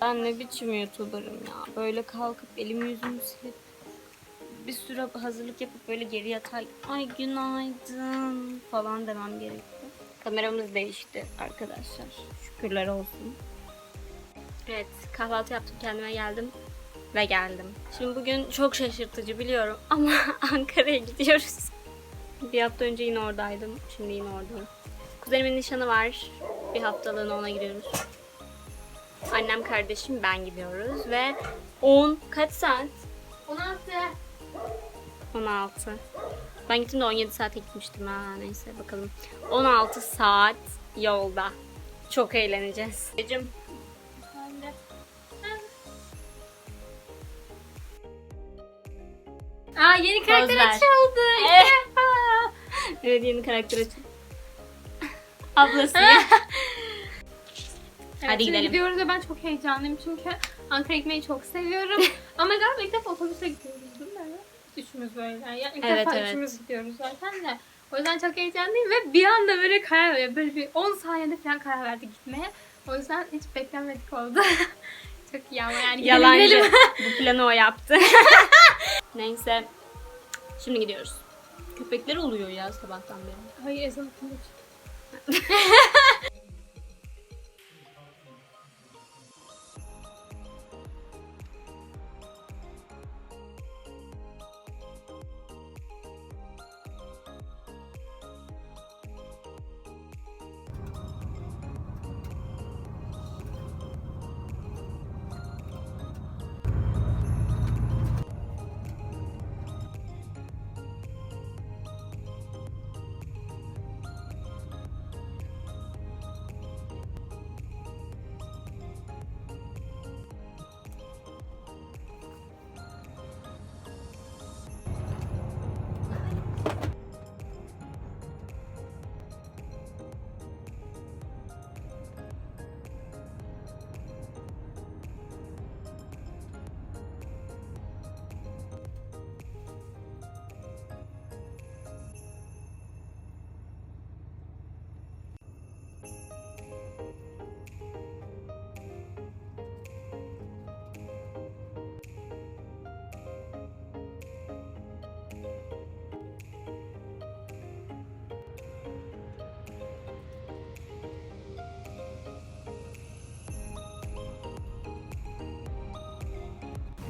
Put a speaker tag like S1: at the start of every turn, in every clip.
S1: Ben ne biçim YouTuber'ım ya. Böyle kalkıp elimi yüzümü silip bir sürü hazırlık yapıp böyle geri yatay ay günaydın falan demem gerekiyor. Kameramız değişti arkadaşlar. Şükürler olsun. Evet kahvaltı yaptım kendime geldim ve geldim. Şimdi bugün çok şaşırtıcı biliyorum ama Ankara'ya gidiyoruz. Bir hafta önce yine oradaydım. Şimdi yine oradayım. Kuzenimin nişanı var. Bir haftalığına ona gidiyoruz. Annem, kardeşim, ben gidiyoruz ve 10 kaç saat?
S2: 16.
S1: 16. Ben gittim de 17 saate gitmiştim ha neyse bakalım. 16 saat yolda. Çok eğleneceğiz. Ecim
S2: Aa yeni karakter açıldı.
S1: evet yeni karakter açın. Ablası.
S2: Evet,
S1: Hadi gidelim.
S2: gidiyoruz ve ben çok heyecanlıyım çünkü Ankara gitmeyi çok seviyorum. Ama galiba ilk defa otobüse gidiyoruz değil mi? Üçümüz böyle. Yani ilk
S1: Evet,
S2: defa
S1: evet.
S2: üçümüz gidiyoruz zaten de. O yüzden çok heyecanlıyım ve bir anda böyle karar veriyor. Böyle bir 10 saniyede falan karar verdik gitmeye. O yüzden hiç beklenmedik oldu. çok iyi ama yani
S1: Yalancı. Bu planı o yaptı. Neyse. Şimdi gidiyoruz. Köpekler oluyor ya sabahtan beri.
S2: Hayır ezan okundu.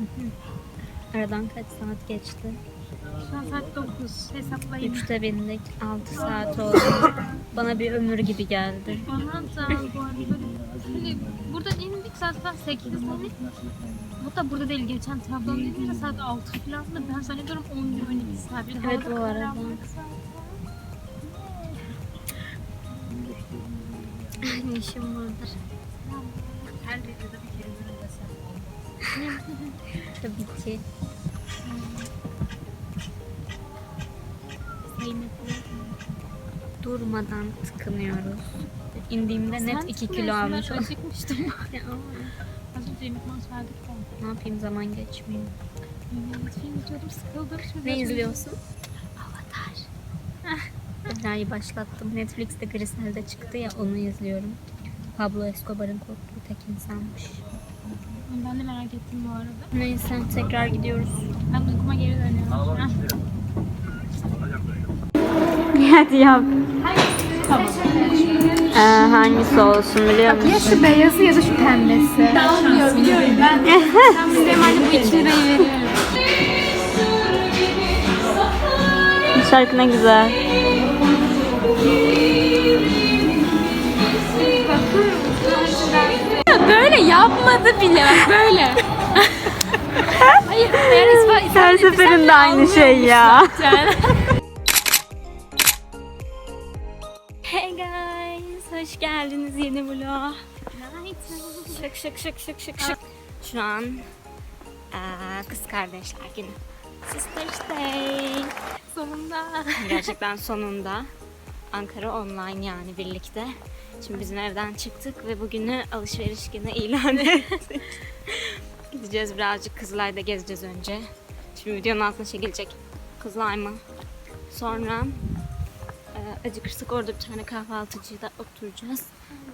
S1: Aradan kaç saat geçti?
S2: Şu an saat 9. Hesaplayayım.
S1: Üçte bindik. 6 saat oldu. Bana bir ömür gibi geldi.
S2: Bana da bu arada hani burada indik zaten 8 hani hatta burada değil geçen Trabzon dediğimde saat 6 falan da ben zannediyorum 11 12 saat. Bir
S1: Evet, bu arada. Ne işim vardır?
S2: Her videoda bir kere.
S1: Tabii ki. Durmadan tıkınıyoruz. İndiğimde net 2 kilo almış.
S2: Ben acıkmıştım.
S1: Ya,
S2: Az önce yemek molası verdik
S1: ne yapayım zaman geçmiyor.
S2: Film izliyordum sıkıldım. Şimdi
S1: Ne izliyorsun? Avatar. Ebra'yı başlattım. Netflix'te Grisel'de çıktı ya onu izliyorum. Pablo Escobar'ın korktuğu tek insanmış.
S2: Ben de merak ettim bu arada.
S1: Neyse tekrar gidiyoruz.
S2: Ben uykuma geri dönüyorum.
S1: Hadi yap. Ee, hangisi olsun biliyor musun?
S2: Ya şu beyazı ya da şu pembesi. Dağılmıyor biliyorum ben. ben size hani bu ikili beyi veriyorum.
S1: Şarkı ne güzel.
S2: Yapmadı bile bak böyle. Hayır eğer ispat
S1: Her seferinde aynı şey ya. Hey guys, hoş geldiniz yeni vlog. Şık şık şık şık şık şık. Şu an aa, kız kardeşler günü. Sister's Day.
S2: Sonunda.
S1: Gerçekten sonunda Ankara online yani birlikte. Şimdi bizim evden çıktık ve bugünü alışveriş günü ilan ettik. Gideceğiz birazcık Kızılay'da gezeceğiz önce. Şimdi videonun altına şey gelecek. Kızılay mı? Sonra Ee, acıkırsak orada bir tane kahvaltıcıda oturacağız.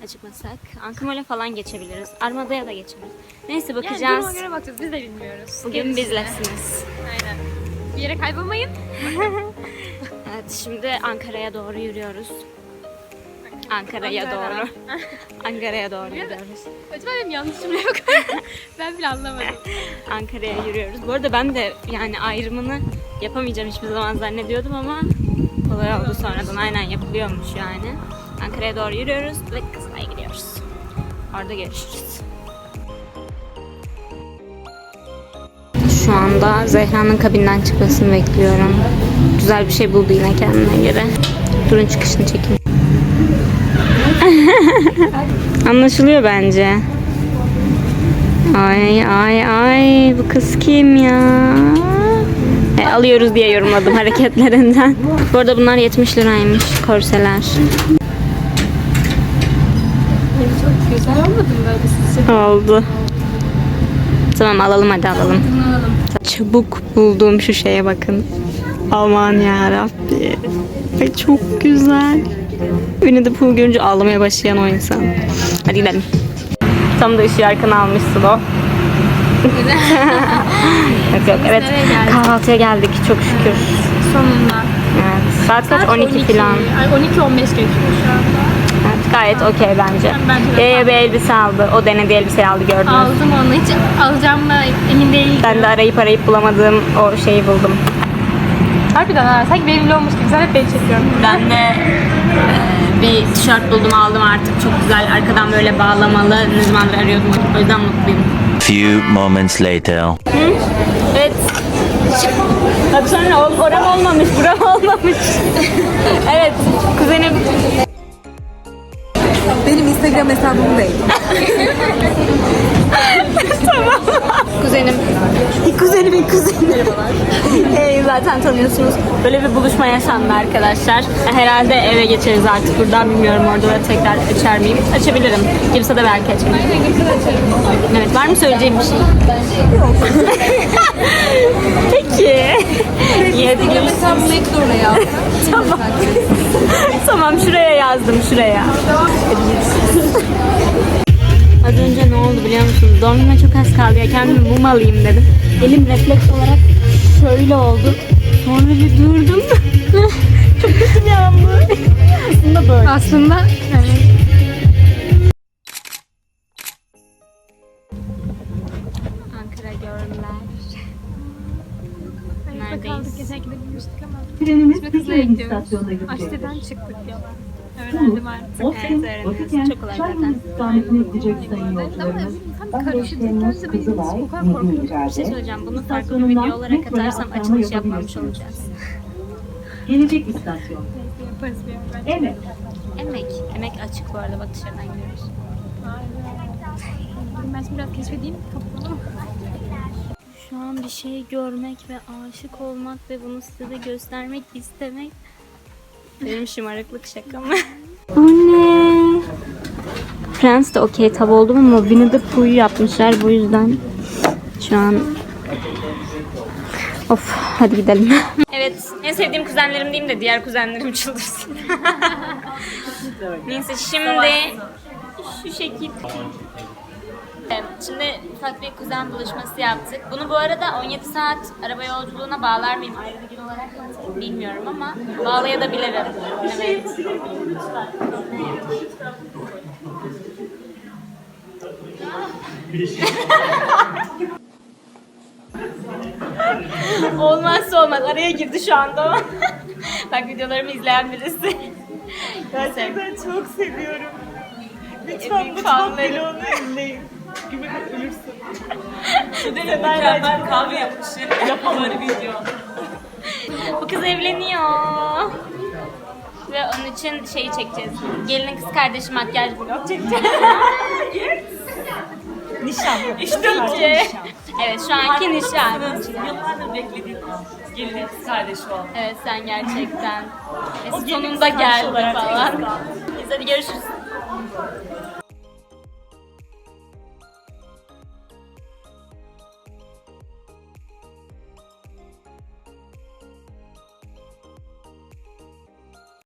S1: Acıkmasak. Ankamol'e falan geçebiliriz. Armada'ya da geçebiliriz. Neyse
S2: Yani
S1: bakacağız.
S2: duruma göre bakacağız. Biz de bilmiyoruz.
S1: Bugün
S2: Gelişine.
S1: bizlesiniz.
S2: Aynen. Bir yere kaybolmayın.
S1: Evet şimdi Ankara'ya doğru yürüyoruz. Ankara'ya
S2: Ankara.
S1: doğru. Ankara'ya doğru yürüyoruz.
S2: Acaba benim yanlışım ne yok? ben bile anlamadım.
S1: Ankara'ya yürüyoruz. Bu arada ben de yani ayrımını yapamayacağım hiçbir zaman zannediyordum ama kolay oldu sonradan. Aynen yapılıyormuş yani. Ankara'ya doğru yürüyoruz ve Kızılay'a gidiyoruz. Orada görüşürüz. Şu anda Zehra'nın kabinden çıkmasını bekliyorum. Güzel bir şey buldu yine kendine göre. Durun çıkışını çekin. Anlaşılıyor bence. Ay ay ay bu kız kim ya? E, alıyoruz diye yorumladım hareketlerinden. Bu arada bunlar 70 liraymış korseler.
S2: Güzel olmadı mı böyle?
S1: Oldu. Tamam alalım hadi alalım. Çabuk bulduğum şu şeye bakın. Aman ya Rabbi. Ay çok güzel. Winnie the Pooh görünce ağlamaya başlayan o insan. Hadi gidelim. Tam da ışığı arkana almışsın o. yok yok evet. Kahvaltıya geldik çok şükür.
S2: Sonunda.
S1: Evet. Saat kaç? 12 falan.
S2: Ay 12-15 geçiyor şu anda.
S1: Evet, gayet okey bence.
S2: Bence.
S1: Yaya bir elbise aldı. O denedi elbiseyi aldı gördünüz.
S2: Aldım onu. Hiç alacağım da emin değilim.
S1: Ben de arayıp arayıp bulamadığım o şeyi buldum.
S2: Harbiden ha. Sanki benim olmuş gibi. Sen hep beni çekiyorsun.
S1: Ben de e, bir tişört buldum aldım artık. Çok güzel. Arkadan böyle bağlamalı. Ne zamandır arıyordum. O yüzden mutluyum.
S3: Few moments later.
S1: Evet. Hadi sonra oram olmamış, buram olmamış. evet, kuzenim
S4: Benim Instagram hesabım değil.
S1: Kuzenim. Kuzenimin kuzeni. Ee, zaten tanıyorsunuz. Böyle bir buluşma yaşandı arkadaşlar. Herhalde eve geçeriz artık buradan bilmiyorum orada da tekrar açar mıyım? Açabilirim. Kimse de belki açmaz. Evet var mı söyleyeceğim bir şey? Yok. Peki.
S4: Oraya aldım.
S1: Tamam. tamam şuraya yazdım şuraya. Az önce ne oldu biliyor musunuz? Doğum günüme çok az kaldı ya kendime mum alayım dedim. Elim refleks olarak şöyle oldu. Sonra bir durdum. çok kötü yandı. Aslında böyle.
S2: Aslında yani
S1: Ankara görünler.
S2: Ayakta
S1: Neredeyiz?
S2: kaldık geçen gidebilmiştik ama.
S5: Trenimiz
S2: Kızılay'a gidiyoruz. Aşte'den çıktık diyorlar. Öğrendim artık.
S5: Ostim,
S1: Evet,
S5: Batıkent,
S1: öğrendiniz. Çok kolay zaten.
S5: Şarkı istikametine gidecek sayın yolcularımız.
S2: tam dönse benim kadar korkuyorum.
S1: Bir şey söyleyeceğim. Bunu farklı bir video olarak atarsam açılış yapmamış olacağız.
S5: Gelecek istasyon.
S2: Yaparız bir.
S5: Evet.
S1: Emek. Emek açık bu arada. Bak dışarıdan gidiyoruz.
S2: Aynen. Ben şimdi biraz keşfedeyim. Kapatalım.
S1: Şu an bir şey görmek ve aşık olmak ve bunu size de göstermek istemek benim şımarıklık şaka mı? Bu ne? Friends de okey tab oldum ama Winnie the Pooh'yu yapmışlar bu yüzden şu an Of hadi gidelim. Evet en sevdiğim kuzenlerim diyeyim de diğer kuzenlerim çıldırsın. Neyse şimdi şu şekil Şimdi ufak bir kuzen buluşması yaptık. Bunu bu arada 17 saat araba yolculuğuna bağlar mıyım ayrı bir gün olarak bilmiyorum ama bağlayabilirim. Evet. Olmazsa olmaz. Araya girdi şu anda. Bak videolarımı izleyen birisi. Gerçekten çok seviyorum. Lütfen mutfak vlogunu izleyin. Gibi ölürsün. Mükemmel kahve yapmışım. Yapamadı video. Bu kız evleniyor. Ve onun için şeyi çekeceğiz. Gelinin kız kardeşi makyaj vlog çekeceğiz. nişan. İşte ki. Evet şu anki nişan.
S6: Yıllardır beklediğim gelinin kız kardeşi o.
S1: Evet sen gerçekten.
S6: Gelin
S1: sonunda geldi falan. Biz hadi görüşürüz.